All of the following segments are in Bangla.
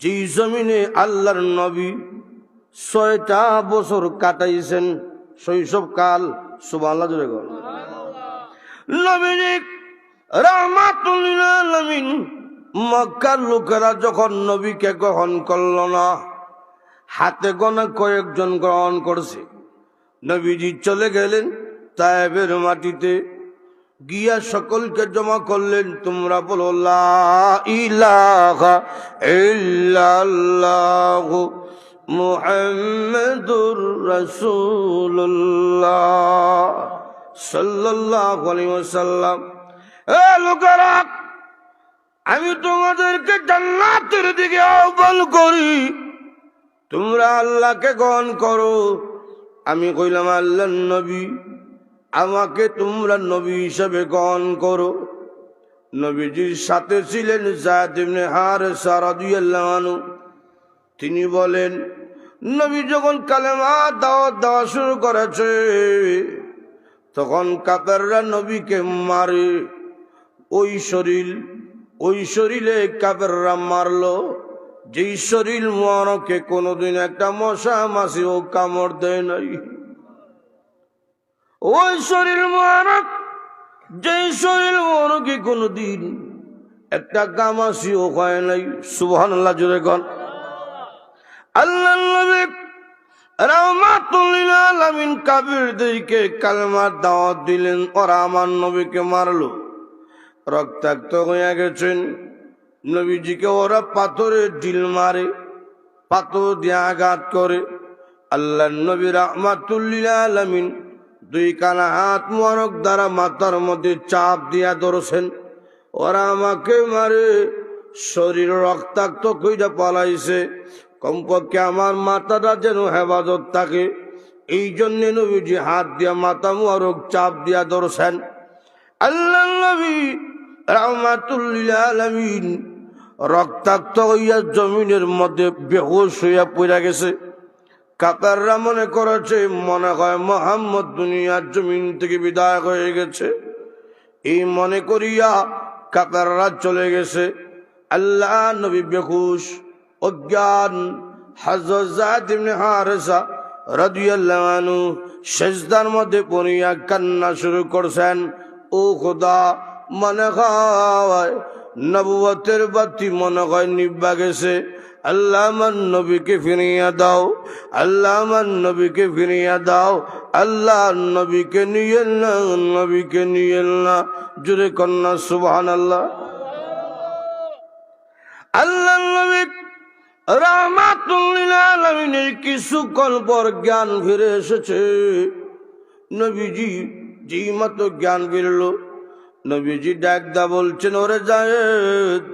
যেই জমিনে আল্লাহর নবী ছয়টা বছর কাটাইছেন, শৈশবকাল সুবাল্লাহ জুড়ে গল নবীজি রাহমাতুল্লিল আলামিন মক্কার লোকেরা যখন নবীকে গ্রহণ করল না, হাতে গোনা কয়েকজন গ্রহণ করছে। নবীজি চলে গেলেন তায়েবের মাটিতে গিয়া সকলকে জমা করলেন। তোমরা বলো লোকেরা, আমি তোমাদেরকে জান্নাতের দিকে আহ্বান করি। তোমরা আল্লাহকে গ্রহণ করো। আমি কইলাম আল্লাহ নবী। আমাকে তোমরা নবী হিসাবে গ্রহণ করো। নবীজির সাথে ছিলেন জায়দিবনে হার সারাদুয়াল্লাহানু তিনি বলেন, নবী যখন কালেমা দাওয়াত দেওয়া শুরু করেছে, তখন কাপেররা নবীকে মারে। ওই শরীর, ওই শরীরে কাপেররা মারলো। যেই শরীর মরকে কোনোদিন একটা মশা মাসিও কামড় দেয় নাই। ওই শরীর মোবারক যে শরীর মোবারকে কোনোদিন একটা গামাসিও হয় নাই। সুবহান আল্লাহ জুড়ে গন আল্লাহ দিলেন। আমার নবীকে মারলো, রক্তাক্ত নবীজিকে ওরা ঢিল মারে, পাথর করে। আল্লাহ নবী রহমাতুল্লিল আলামিন দুই কানা হাত মোরক দ্বারা মাথার মধ্যে চাপ দিয়া ধরছেন। ওরা আমাকে মারে, শরীর রক্তাক্ত কইটা পালাইছে। কমপক্ষে আমার মাথাটা যেন হেফাজত থাকে। এই জন্য নবীজি হাত দিয়া মাথা মোরক চাপ দিয়া ধরছেন। রক্তাক্ত হইয়া জমিনের মধ্যে বেহুশ হইয়া পড়া গেছে। কাতাররা মনে করেছে, মনে হয় মোহাম্মদ দুনিয়ার জমিন থেকে বিদায় হয়ে গেছে। এই মনে করিয়া কাতাররা চলে গেছে। আল্লাহ নবী বেহুশ, অজ্ঞান হারেসা রাদিয়াল্লাহু সেজদার মধ্যে পড়িয়া কান্না শুরু করছেন, ও খোদা, মনে হয় নবুয়তের বাতি মনে হয় নিব্বা গেছে। আল্লাহ আমার নবীকে ফিরিয়া দাও আল্লাহ আমার নবীকে ফিরিয়া দাও আল্লাহ নবীকে নিয়ে না, নবীকে নিয়ে না। জুড়ে কন্যা সুবহান আল্লাহ আল্লাহ নবী রাহমাতুল্লিল আলামিনের কিছু পর জ্ঞান ফিরে এসেছে। নবীজি যেই মতো জ্ঞান ফিরল, নবীজি ডাকদা বলছেন, ওরে জায়েদ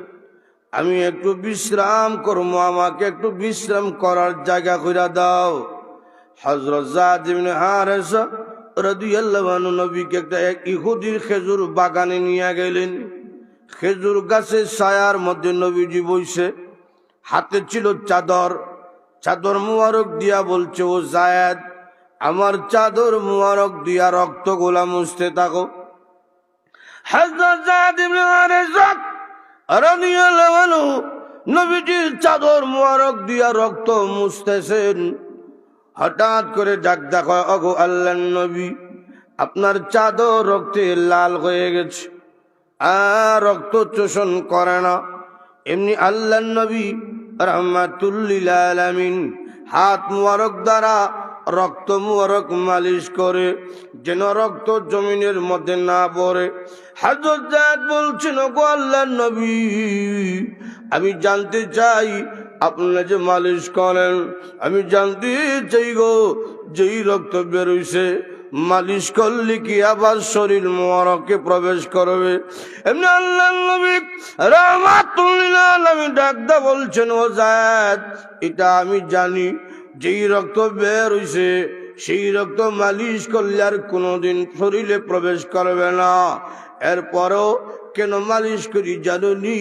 আমি একটু বিশ্রাম করব, আমাকে একটু বিশ্রাম করার জায়গা কইরা দাও। হজরত জাদিবনে হারেসা রাদিয়াল্লাহু আনহু নবীকে একটা এক ইহুদির খেজুর বাগানে নিয়ে গেলেন। খেজুর গাছের ছায়ার মধ্যে নবীজি বইছে হাতে ছিল চাদর। চাদর মুবারক দিয়া বলছে, ও জায়েদ, আমার চাদর মুবারক দিয়া রক্ত গোলা মুছতে থাকো। হযরত যায়েদ ইবনে হারেসা নবীজির চাদর মুবারক দিয়া রক্ত মুছতেছেন। হঠাৎ করে ডাক দেখো অগো আল্লাহ নবী, আপনার চাদর রক্তে লাল হয়ে গেছে। আর রক্ত চোষণ করে না। এমনি আল্লাহ নবী রহমাতুল্লিল হাত মুবারক দ্বারা রক্ত মুবারক মালিশ করে যেন রক্ত জমিনের মধ্যে না পড়ে। হাজর জায়দ বলছেন গো আল্লাহ নবী, আমি জানতে চাই আপনারা যে মালিশ করেন। আমি জানতে চাই গো, যেই রক্ত বেরোইছে, মালিশ করলে কি আবার শরীর মোয়ারকে প্রবেশ করবে? এমনি আল্লাহ নবী রাহমাতুল্লিল আলামিন ডাকদা বলছেন, ও জায়দ, এটা আমি জানি, যেই রক্ত বের সেই রক্ত মালিশ করলে আর কোনোদিন শরীরে প্রবেশ করবে না। এরপরও কেন মালিশ করি জানুনি?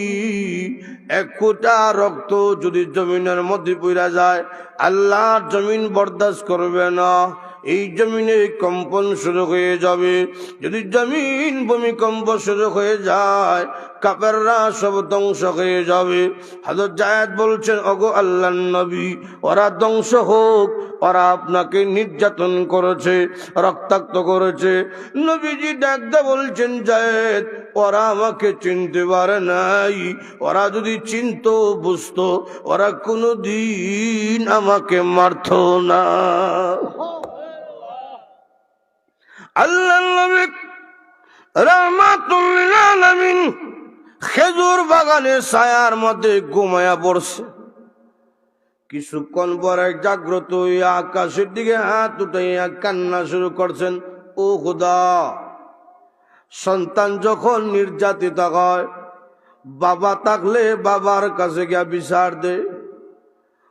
এক কোটা রক্ত যদি জমিনের মধ্যে পড়া যায়, আল্লাহ জমিন বরদাস্ত করবে না। এই জমিনে কম্পন শুরু হয়ে যাবে। যদি জমিন ভূমিকম্প শুরু হয়ে যায় কাপেররা সব ধ্বংস হয়ে যাবে। হাজর জায়াত বলছেন অগো আল্লাহ নবী, ওরা ধ্বংস হোক, ওরা আপনাকে নির্যাতন করেছে, রক্তাক্ত করেছে। নবীজি ডাকদা বলছেন, জায়েদ, ওরা আমাকে চিনতে পারে নাই। ওরা যদি চিনত, বুঝতো, ওরা কোনো দিন আমাকে মারত না। আল্লাহ নবী রহমাতুল্লিল আলামিন খেজুর বাগানের ছায়ার মধ্যে ঘুমায়া পড়ছে। কিছুক্ষণ পরে জাগ্রত হইয়া আকাশের দিকে হাত উঠাইয়া কান্না শুরু করছেন, ও খুদা! সন্তান যখন নির্যাতিত হয়, বাবা থাকলে বাবার কাছে গিয়া বিচার দে,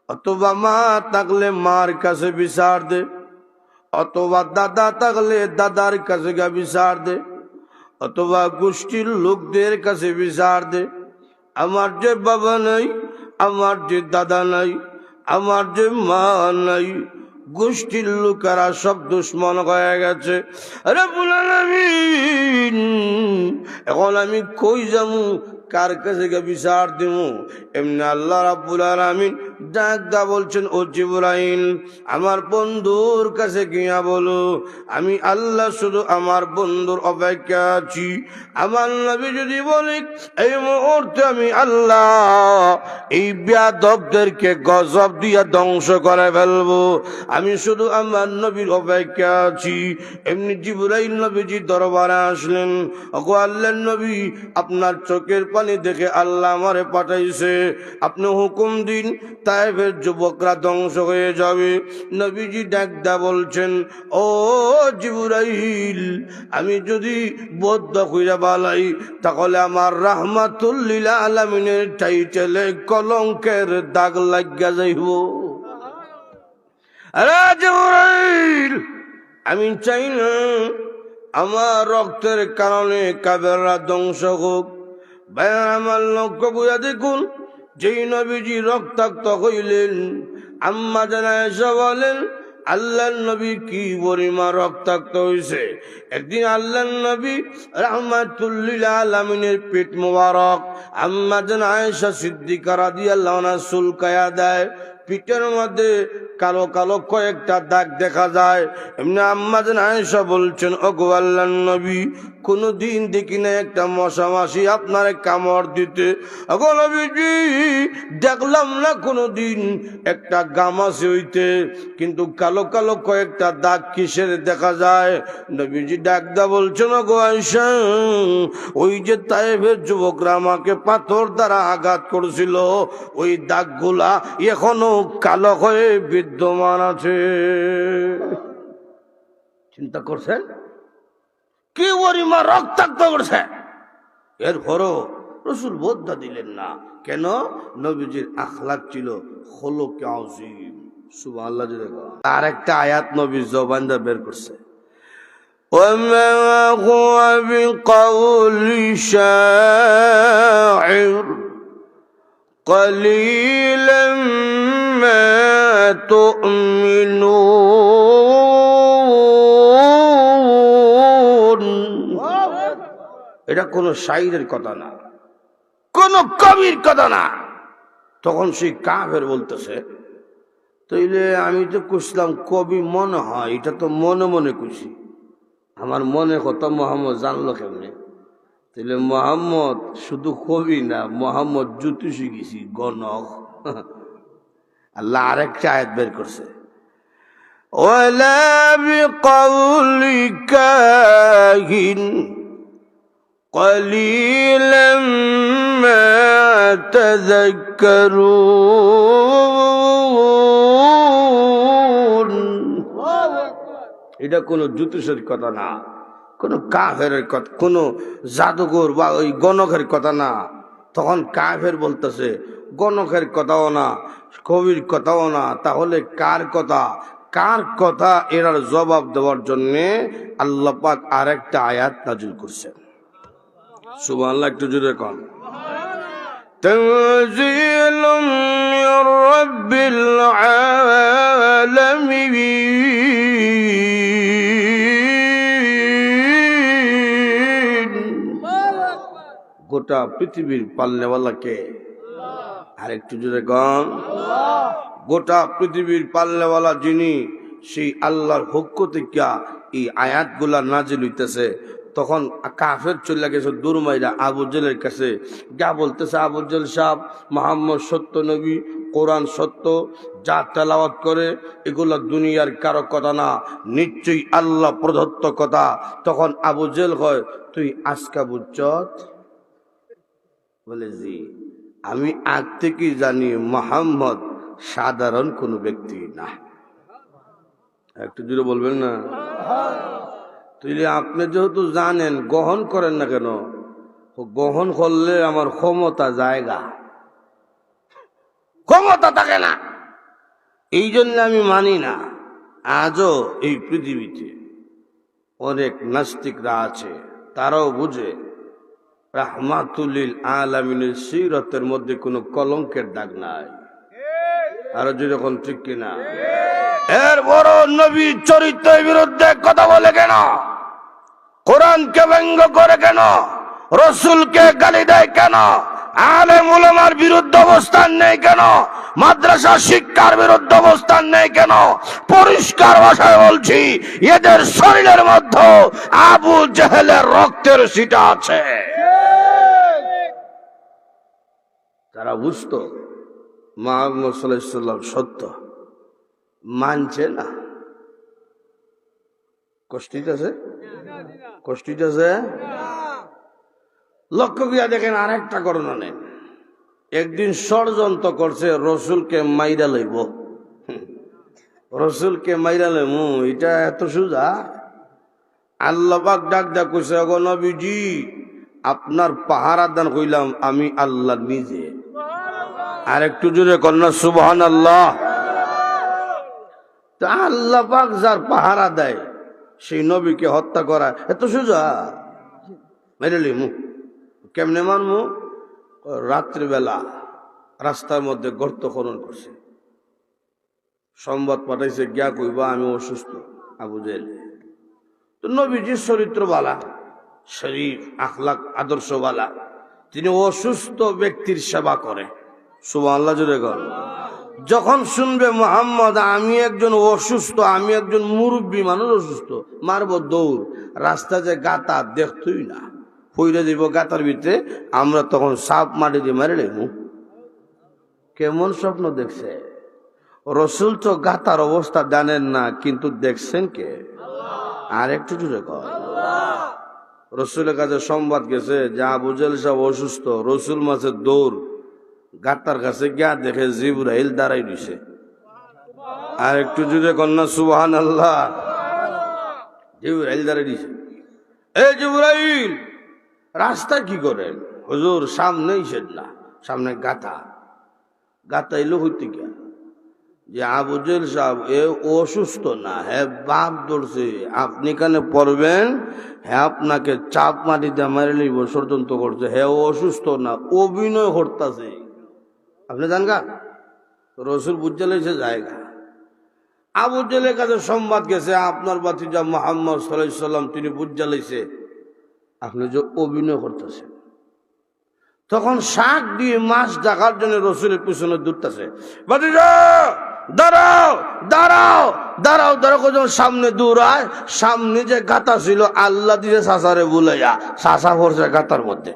অথবা মা থাকলে মার কাছে বিচার দে। অথবা দাদা থাকলে দাদার কাছে গিয়া বিচার দে, অথবা গোষ্ঠীর লোকদের কাছে বিচার দে। আমার যে বাবা নাই, আমার যে দাদা নাই, আমার যে মা নাই, গোষ্ঠীর লোকেরা সব দুশ্মন হয়ে গেছে। আরে রব্বুল আলামিন, এখন আমি কই যামু কার কাছে বিচার দিব? এমনি আল্লাহ রাব্বুল আলামিন ডাক দা বলছেন, ও জিবরাইল, আমার বন্ধুর কাছে গিয়া বলো। আমি আল্লাহ শুধু আমার বন্ধুর অপেক্ষা আছি। আমার নবী যদি বলি, এই মুহূর্তে আমি আল্লাহ এই বিয়াদবদেরকে গজব দিয়া ধ্বংস করে ফেলব। আমি শুধু আমার নবীর অপেক্ষা আছি। এমনি জিবরাইল নবীজি দরবারে আসলেন। ওগো আল্লাহ নবী, আপনার চোখের পানি দেখে আল্লাহ আমারে পাঠাইছে। আপনি হুকুম দিন, তাইফের যুবকরা ধ্বংস হয়ে যাবে। নবীজি ডাকদা বলছেন, ও জিবরাইল, আমি যদি বদ্ধ কইরা বালাই, তাহলে আমার রাহমাতুল্লিলা আলামিনের টাইটেলে কলঙ্কের দাগ লাগিয়া যাইব। আমি চাই না, আমার রক্তের কারণে কাবেররা ধ্বংস হোক। ভাইয়ার আমার লক্ষ্য বুঝা দেখুন, যেই নবীজি রক্তাক্ত হইলেন, আম্মা জানা এসে বলেন আল্লাহ নবী কি পরিমা রক্তাক্ত হয়েছে একদিন আল্লাহ নবী রহমাতুল্লিল আলমিনের পেট মোবারক আম্মা জান আয়েশা দিয়ে রাদি আল্লাহ সুলকায়া দেয় পিঠের মধ্যে কালো কালো কয়েকটা দাগ দেখা যায়। এমনি আম্মাদের আয়েশা বলছেন, ওগো আল্লাহ নবী কোনো দিন দেখি না একটা মশা মাসি আপনার কামড় দিতে। ওগো নবীজি, দেখলাম না কোনো দিন একটা গামাসি হইতে কিন্তু কালো কালো কয়েকটা দাগ কিসের দেখা যায়? নবীজি ডাকদা বলছেন, ওগো আয়েশা, ওই যে তাইফের যুবকরা আমাকে পাথর দ্বারা আঘাত করেছিল, ওই দাগগুলা এখনও কালো হয়ে বিদ্যমান আছে চিন্তা করছেন কি ওরিমা রক্তাক্ত করছে এরপরও রসুল বোদ্ধা দিলেন না কেন নবীজির আখলাক ছিল হলো কাউজিম সুবাহ আল্লাহ যদি আর একটা আয়াত নবীর জবানদা বের করছে وما هو بقول شاعر قليلا ما تؤمنون এটা কোনো শাইরের কথা না কোন কবির কথা না তখন সেই কাফের বলতেছে তইলে আমি তো কুসলাম কবি মনে হয় এটা তো মনে মনে খুশি আমার মনে কথা মোহাম্মদ জানলো কেমনে তাহলে মোহাম্মদ শুধু কবি না মোহাম্মদ জ্যোতিষী গেছি গণক আল্লাহ আরেকটা আয়াত বের করছে ولا بقول كاهن قليلا ما تذكرون এটা কোনো জ্যোতিষের কথা না কোনো কাফের কথা কোনো জাদুঘর বা ওই গণকের কথা না তখন কাফের বলতেছে গণকের কথাও না কবির কথাও না, তাহলে কার কথা? কার কথা এরার জবাব দেওয়ার জন্যে আল্লাপাক আর একটা আয়াত নাজিল করছেন। সুবাহ একটু জুড়ে কন। تنزيل من رب গোটা পৃথিবীর পাল্লেওয়ালাকে আরেকটু জোরে গন। গোটা পৃথিবীর পাল্লেওয়ালা যিনি, সেই আল্লাহর পক্ষ থেকে এই আয়াতগুলা নাজিল হইতেছে। তখন কাফের চলে গেছে দুরমাইরা আবু জেলের কাছে। যা বলতেছে, আবু জেল সাহ মোহাম্মদ সত্য নবী, কোরআন সত্য, যা তেলাওয়াত করে, এগুলো দুনিয়ার কারও কথা না, নিশ্চয়ই আল্লাহ প্রদত্ত কথা। তখন আবু জেল হয় তুই আজকা বলে, জি। আমি আগ থেকেই জানি মোহাম্মদ সাধারণ কোনো ব্যক্তি না। একটু দূরে বলবেন না? তুইলে আপনি যেহেতু জানেন, গ্রহণ করেন না কেন? গ্রহণ করলে আমার ক্ষমতা জায়গা। ক্ষমতা থাকে না। এই জন্য আমি মানি না। আজও এই পৃথিবীতে অনেক নাস্তিকরা আছে, তারাও বুঝে। রাহমাতুল্লিল আলামিনের সিরতের মধ্যে কোনো কলঙ্কের দাগ নাই। আরও যেরকম ঠিক কিনা? এর বড় নবী চরিত্রের বিরুদ্ধে কথা বলে কেন? কোরআনকে ব্যঙ্গ করে কেন? রসুলকে গালি দেয় কেন? আলে মুলামার বিরুদ্ধে অবস্থান নেই কেন? মাদ্রাসা শিক্ষার বিরুদ্ধে অবস্থান নেই কেন? পরিষ্কার ভাষায় বলছি, এদের শরীরের মধ্যে আবু জেহেলের রক্তের সিটা আছে। তারা বুঝতো। মোহাম্মদ সাল্লাম সত্য। মানছে না। কষ্টিত আছে? কষ্টিত আছে? লক্ষ্য করিয়া দেখেন আরেকটা ঘটনা নেন একদিন ষড়যন্ত্র করছে, রসুলকে মাইরা লইব। রসুলকে মাইরা লইব এটা এত সুজা? আল্লাহ ডাক ডাক কইছে, অগ নবীজি, আপনার পাহারা দান কইলাম আমি আল্লাহ নিজে। আর একটু জোরে কন্যা সুবহান আল্লাহ তা আল্লাহ পাক যার পাহারা দেয়, সেই নবীকে হত্যা করা, এত সোজা। মেরে মু কেমনে মারমু? রাত্রিবেলা রাস্তার মধ্যে গর্ত খনন করছে। সংবাদ পাঠাইছে, গিয়া কইবা আমি অসুস্থ, আবু জেল তো নবীজির চরিত্র বালা শরীফ আখলাক, আদর্শবালা, তিনি অসুস্থ ব্যক্তির সেবা করে। সুবাহ আল্লাহ জুড়ে গল যখন শুনবে মোহাম্মদ আমি একজন অসুস্থ আমি একজন মুরব্বী মানুষ অসুস্থ মারব দৌড়। রাস্তা যে গাতা দেখতই না। হইরে দিব গাতার ভিতরে আমরা তখন সাপ মাটি দিয়ে মারে লেমু কেমন স্বপ্ন দেখছে? রসুল তো গাতার অবস্থা জানেন না কিন্তু দেখছেন কে? আর একটু জুড়ে কর। রসুলের কাছে সংবাদ গেছে যা বুঝেল সব অসুস্থ রসুল মাছের দৌড়। গাতার কাছে গিয়া দেখে জিব্রাইল দাঁড়াই দিছে আর একটু জুড়ে কন্যা সুবহান আল্লাহ জিব্রাইল দাঁড়াই দিছে এ জিব্রাইল, রাস্তা কি করেন হুজুর, সামনে সেদ না, সামনে গাথা। গাথা এলো হইতে গিয়া। যে আবু আবুজেল সাহেব, এ অসুস্থ না হ্যাঁ বাপ ধরছে, আপনি এখানে পড়বেন হ্যাঁ আপনাকে চাপ মাটিতে মারি লইব, ষড়যন্ত্র করছে হ্যাঁ অসুস্থ না, অভিনয় করতেছে। আপনি জান গা? রসুল বুঝতে লইছে জায়গা। আবু জেলের কাছে সংবাদ গেছে, আপনার বাতিজা মোহাম্মদ সাল্লাহ সাল্লাম তিনি লইছে, আপনি যে অভিনয় করতেছেন। তখন শাক দিয়ে মাছ ডাকার জন্য রসুলের পিছনে দূরতেছে দাঁড়াও দাঁড়াও দাঁড়াও দাঁড়াও যখন সামনে দূর দৌড়ায়, সামনে যে গাতা ছিল, আল্লাহ দিয়ে সাসারে বুলাইয়া, সাসা পড়ছে গাতার মধ্যে।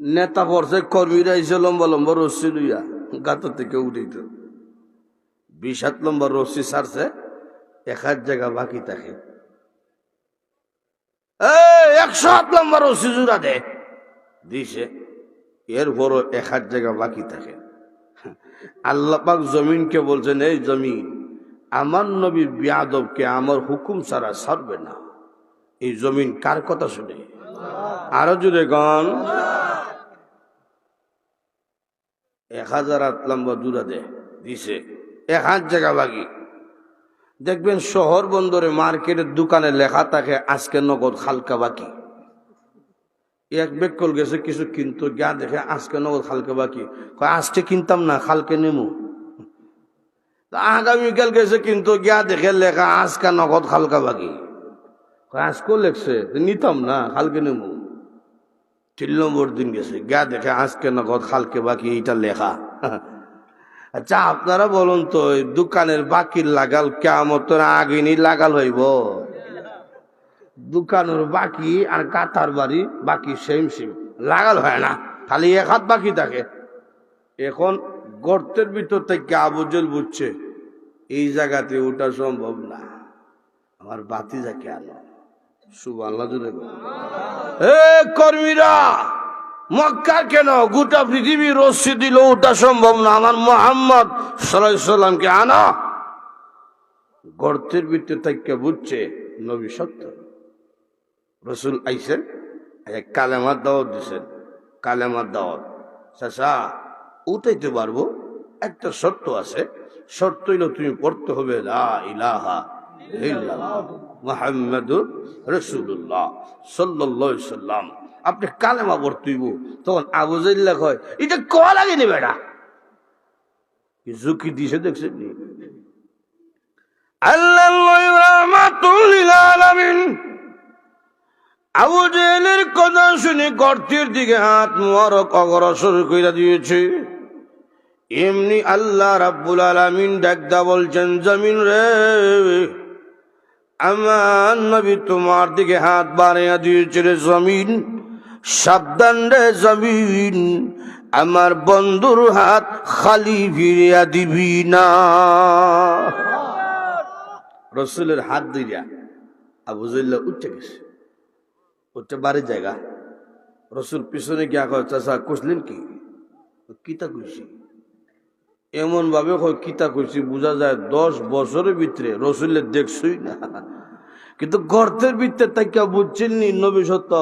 নেতা পড়ছে কর্মীরা এসে লম্বা লম্বা রশ্মি লইয়া গাতা থেকে উঠিত বিশ হাত লম্বা রশ্মি সারছে, এক হাত জায়গা বাকি থাকে। একশো হাত লম্বা রশ্মি জুড়া দে, দিছে। এরপরও এক হাত জায়গা বাকি থাকে। আল্লাহ পাক জমিনকে বলছেন, এই জমিন, আমার নবী বিয়াদবকে আমার হুকুম ছাড়া ছাড়বে না। এই জমিন কার কথা শুনে? আরও জুড়ে গন। এক হাজার আট লম্বা দূরা দে, দিছে। এক হাত জায়গা বাকি। দেখবেন শহর বন্দরে মার্কেটের দোকানে লেখা থাকে, আজকে নগদ হালকা বাকি। এক বেকল গেছে, কিছু কিন্তু গা দেখে আজকে নগদ খালকে বাকি। আজকে কিনতাম না খালকে নেমু। আগামীকাল গেছে, কিন্তু, গিয়া দেখে লেখা, আজকে নগদ খালকা বাকি। আজকেও লেখছে, নিতাম না খালকে নেমু। তিন নম্বর দিন গেছে। গা দেখে আজকে নগদ খালকে বাকি এইটা লেখা? আচ্ছা আপনারা বলুন তো দোকানের বাকি লাগাল কেমতের আগে নি লাগাল হইব? দোকানের বাকি আর কাতার বাড়ি বাকি সেম সেম লাগাল হয় না, খালি এক হাত বাকি থাকে। এখন গর্তের ভিতর থেকে আবুজল বুঝছে, এই জায়গাতে ওটা সম্ভব না। আমার বাতি যাকে আনো কর্মীরা, মক্কা কেন? গোটা পৃথিবী রশ্মি দিল, ওটা সম্ভব না। আমার মোহাম্মদ সাল্লামকে আনা? গর্তের ভিতরে থেকে বুঝছে, নবী সত্য। রসুল আইসেন কালেমার দাওয়াত দিছেন। কালেমার দাওয়াত। চাষা উঠাইতে পারব? একটা শর্ত আছে। শর্ত হইল তুমি পড়তে হবে লা ইলাহা আপনি কালেমা পড়তেইব তখন আবু জাইল্লা কয়, এটা কয়া লাগেনি বেটা? ঝুঁকি দিছে দেখছেন শুনে গর্তের দিকে কইরা দিয়েছে। এমনি আল্লাহ জমিন রে। আমার নবী তোমার দিকে হাত বাড়াইয়া দিয়েছে রে জমিন, সাবধান রে জমিন, আমার বন্ধুর হাত খালি ফিরিয়া দিবি না। রসুলের হাত দিয়া আবু জল্লা উঠে গেছে। উঠে বাড়ির জায়গা। রসুল পিছনে গিয়া চাষা কষলেন কি? কিতা কইছি? এমন ভাবে কিতা কইছি? বোঝা যায় দশ বছরের ভিতরে রসুলের দেখছই না। কিন্তু গর্তের ভিতরে তাইকা বুঝছেন নি নবী সত্য?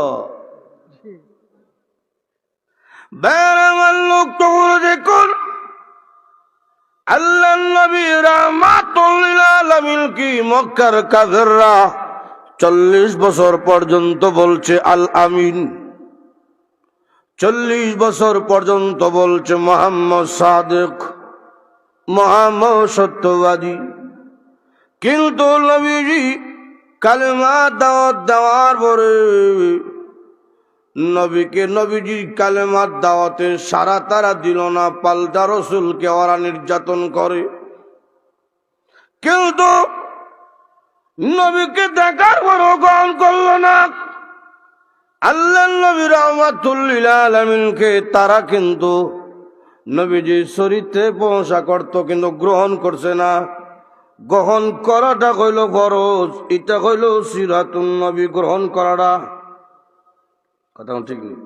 কি মক্কার চল্লিশ বছর পর্যন্ত বলছে, আল আমিন। চল্লিশ বছর পর্যন্ত বলছে, মোহাম্মদ সাদেক। মোহাম্মদ সত্যবাদী কিন্তু নবীজি কালেমা দাওয়াত দেওয়ার পরে নবীকে নবীজির কালেমার দাওয়াতে সারা তারা দিল না, পাল্টা রসুলকে ওরা নির্যাতন করে। কিন্তু নবীকে দেখার পরও গ্রহণ করল না। আল্লাহ নবী রহমাতুল্লিল আলমিনকে তারা কিন্তু নবীজির চরিত্রে পৌঁছা করত, কিন্তু গ্রহণ করছে না। গ্রহণ করাটা কইল খরচ এটা কইল সিরাতুন নবী গ্রহণ করাটা। কথা ঠিক নেই?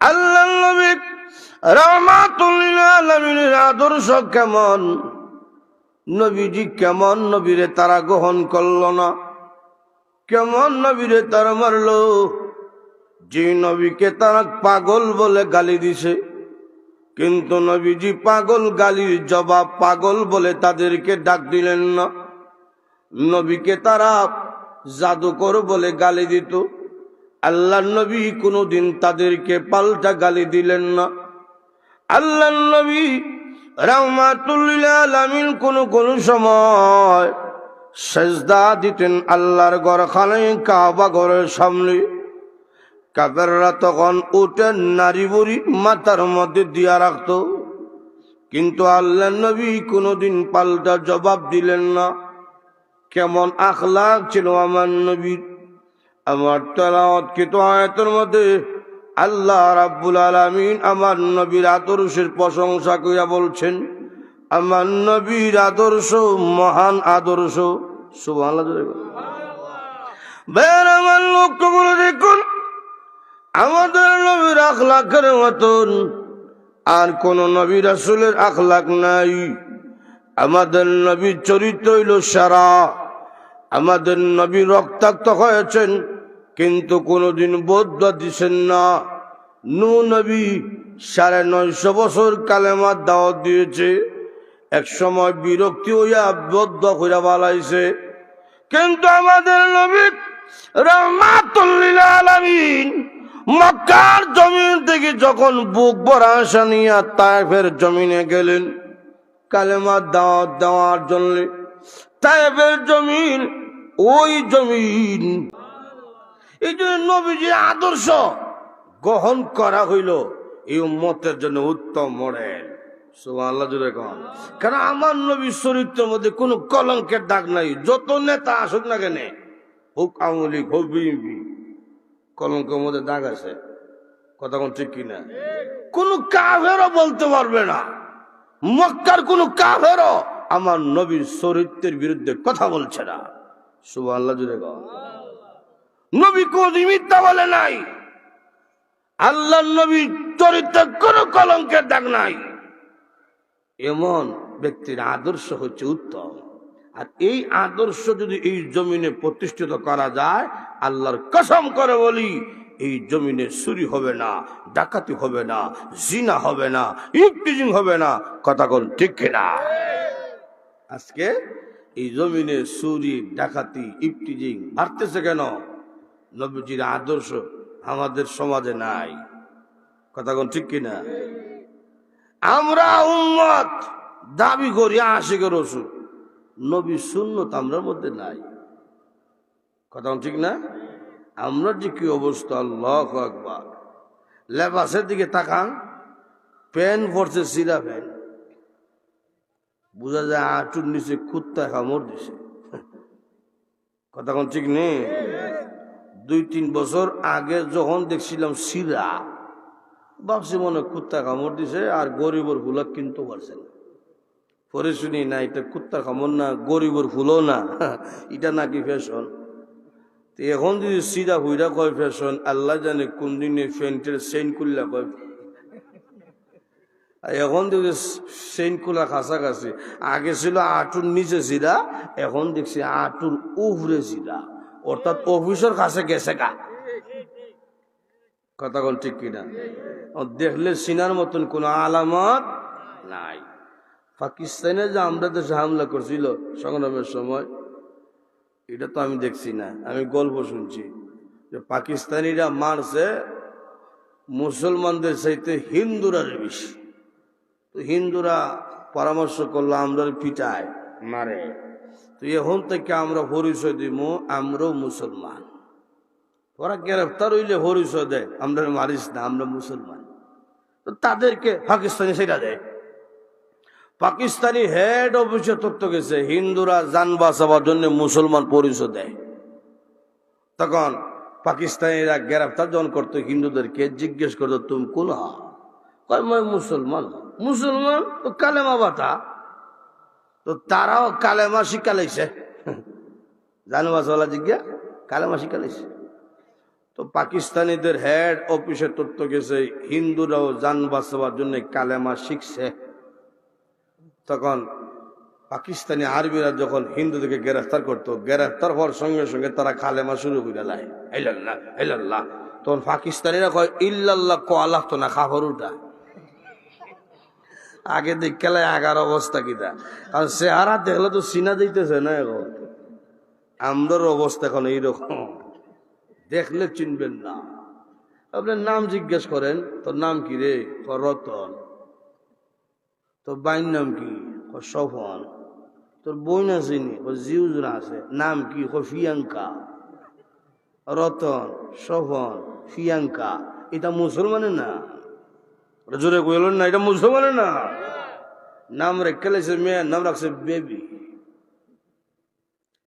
আল্লাহ নবী রহমাতুল্লিল আলমিনের আদর্শ কেমন? নবীজি কেমন নবীরে তারা গ্রহণ করল না? কেমন নবীরে তারা মারল? যে নবীকে তারা পাগল বলে গালি দিছে। কিন্তু নবীজি পাগল গালির জবাব পাগল বলে তাদেরকে ডাক দিলেন না। নবীকে তারা জাদুকর বলে গালি দিত। আল্লাহ নবী কোনোদিন তাদেরকে পাল্টা গালি দিলেন না। আল্লাহ নবী রাহমাতুল্লিল আলামিন কোন কোন সময় সেজদা দিতেন আল্লাহর গড়খানে কাবা ঘরের সামনে। কাবেররা তখন উঠেন নারী বুড়ি মাথার মধ্যে দিয়া রাখত। কিন্তু আল্লাহ নবী কোনোদিন পাল্টা জবাব দিলেন না। কেমন আখলাক ছিল আমার নবীর। আমার কিন্তু আয়াতের মধ্যে আল্লাহ রাব্বুল আলামিন আমার নবীর আদর্শের প্রশংসা কইয়া বলছেন, আমার নবীর আদর্শ মহান আদর্শ। বলুন। বের লক্ষ্য করে দেখুন। আমাদের নবীর আখলাকের মতন। আর কোন নবী রাসুলের আখলাক নাই। আমাদের নবীর চরিত্র হইল সারা। আমাদের নবী রক্তাক্ত হয়েছেন, কিন্তু কোনোদিন বৌদ্ধ দিছেন না। নু নবী সাড়ে নয়শো বছর কালেমার দাওয়াত দিয়েছে। এক সময় বিরক্তি হইয়া বদ্ধ হইয়া বালাইছে কিন্তু আমাদের নবী রহমাতুল্লিল আলামিন মক্কার জমিন থেকে যখন বুক ভরা আশা নিয়ে তায়েফের জমিনে গেলেন কালেমার দাওয়াত দেওয়ার জন্য তায়েফের জমিন, ওই জমিন। এই জন্য নবীজির আদর্শ গ্রহণ করা হইল, এই উম্মতের জন্য উত্তম মডেল। কারণ আমার নবীর চরিত্রের মধ্যে কোনো কলঙ্কের দাগ নাই, যত নেতা আসুক না কেন, হোক আওয়ামী লীগ, হোক বিএনপি। কলঙ্কের মধ্যে দাগ আছে। কথা কোন ঠিক কিনা? কোন কাফেরও বলতে পারবে না। মক্কার কোন কাফেরও আমার নবীর চরিত্রের বিরুদ্ধে কথা বলছে না। সুবহানাল্লাহ জুড়ে কন নবী কোন মিথ্যা বলে নাই। আল্লাহ নবীর চরিত্রে কোনো কলঙ্কের দাগ নাই। এমন ব্যক্তির আদর্শ হচ্ছে উত্তম। আর এই আদর্শ যদি এই জমিনে প্রতিষ্ঠিত করা যায়, আল্লাহর কসম করে বলি, এই জমিনে চুরি হবে না, ডাকাতি হবে না, জিনা হবে না ইফটিজিং হবে না, কথা কোন ঠিক কিনা? আজকে এই জমিনে চুরি, ডাকাতি ইফটিজিং বাড়তেছে কেন? নবীজির আদর্শ আমাদের সমাজে নাই, কথা কোন ঠিক কিনা? আমরা উম্মত, দাবি করি আশিকের রসুল নবী সুন্নত আমরার মধ্যে নাই। কথা ঠিক না? আমরা যে কি অবস্থা, আল্লাহ আকবার। লেবাসের দিকে তাকান প্যান পড়ছে সিরা প্যান বোঝা যায় আটুর নিচে কুত্তা কামড় দিছে। কথা ঠিক নেই? দুই তিন বছর আগে যখন দেখছিলাম সিরা ভাবছি মনে কুত্তা কামড় দিছে আর গরিবর ফুলা কিনতে পারছে না। পরে শুনি, না, এটা কুত্তার কামড় না, গরিবর ফুলও না। এটা নাকি ফ্যাশন তো এখন যদি সিরা হুইরা কয় ফ্যাশন আল্লাহ জানে কোন দিনে ফ্যান্টের সেন্ট করলা কয়। এখন যদি সেন্ট খোলা কাছাকাছি, আগে ছিল আটুর নিচে সিরা এখন দেখছি আটুর উফরে সিরা অর্থাৎ অফিসের কাছে গেছে গা। কথা কোন ঠিক কিনা? দেখলে সিনার মতন কোনো আলামত নাই। পাকিস্তানে যে আমরা দেশে হামলা করছিল সংগ্রামের সময়, এটা তো আমি দেখছি না। আমি গল্প শুনছি যে পাকিস্তানিরা মারছে মুসলমানদের চাইতে হিন্দুরা বেশি। তো হিন্দুরা পরামর্শ করল আমরা পিটায় মারে। তো এখন থেকে আমরা পরিচয় দিব, আমরাও মুসলমান। ওরা গ্রেফতার হইলে পরিচয় দেয়, আমরা মারিস না, আমরা মুসলমান। তো তাদেরকে পাকিস্তানি সেটা দেয়। পাকিস্তানি হেড অফিসে তথ্য গেছে, হিন্দুরা যান বাঁচাবার জন্য মুসলমান পরিচয় দেয়। তখন পাকিস্তানিরা গ্রেফতার যখন করতো, হিন্দুদেরকে জিজ্ঞেস করতো, তুমি কোন মুসলমান। মুসলমান তো কালেমা বাতা। তো তারাও কালেমা শিখালাইছে। জানবাসওয়ালা জিজ্ঞা কালেমা শিখালাইছে। তো পাকিস্তানিদের হেড অফিসে তথ্য গেছে, হিন্দুরাও যান বাঁচাবার জন্য কালেমা শিখছে। তখন পাকিস্তানি আরবিরা যখন হিন্দুদেরকে গ্রেফতার করতো, গ্রেফতার হওয়ার সঙ্গে সঙ্গে তারা খালেমা শুরু করে হেলাল্লাহ তখন পাকিস্তানিরা কয়, ইল্লাল্লাহ ক আল্লাহ তো না উঠা আগে দেখলে আগার অবস্থা কিটা কারণ চেহারা দেখলে তো চিনা দিতেছে না এখন। আমরার অবস্থা এখন এইরকম। দেখলে চিনবেন না। আপনার নাম জিজ্ঞেস করেন, তোর নাম কি রে? রতন। তোর বাইন নাম কি? সফন তোর বোন আছে নি? ও জিউজরা আছে। নাম কি? ক ফিয়াঙ্কা রতন সফন ফিয়াঙ্কা এটা মুসলমানের না জোরে কইল না, এটা মুসলমানের না নাম রেখে মেয়ে, নাম রাখছে বেবি।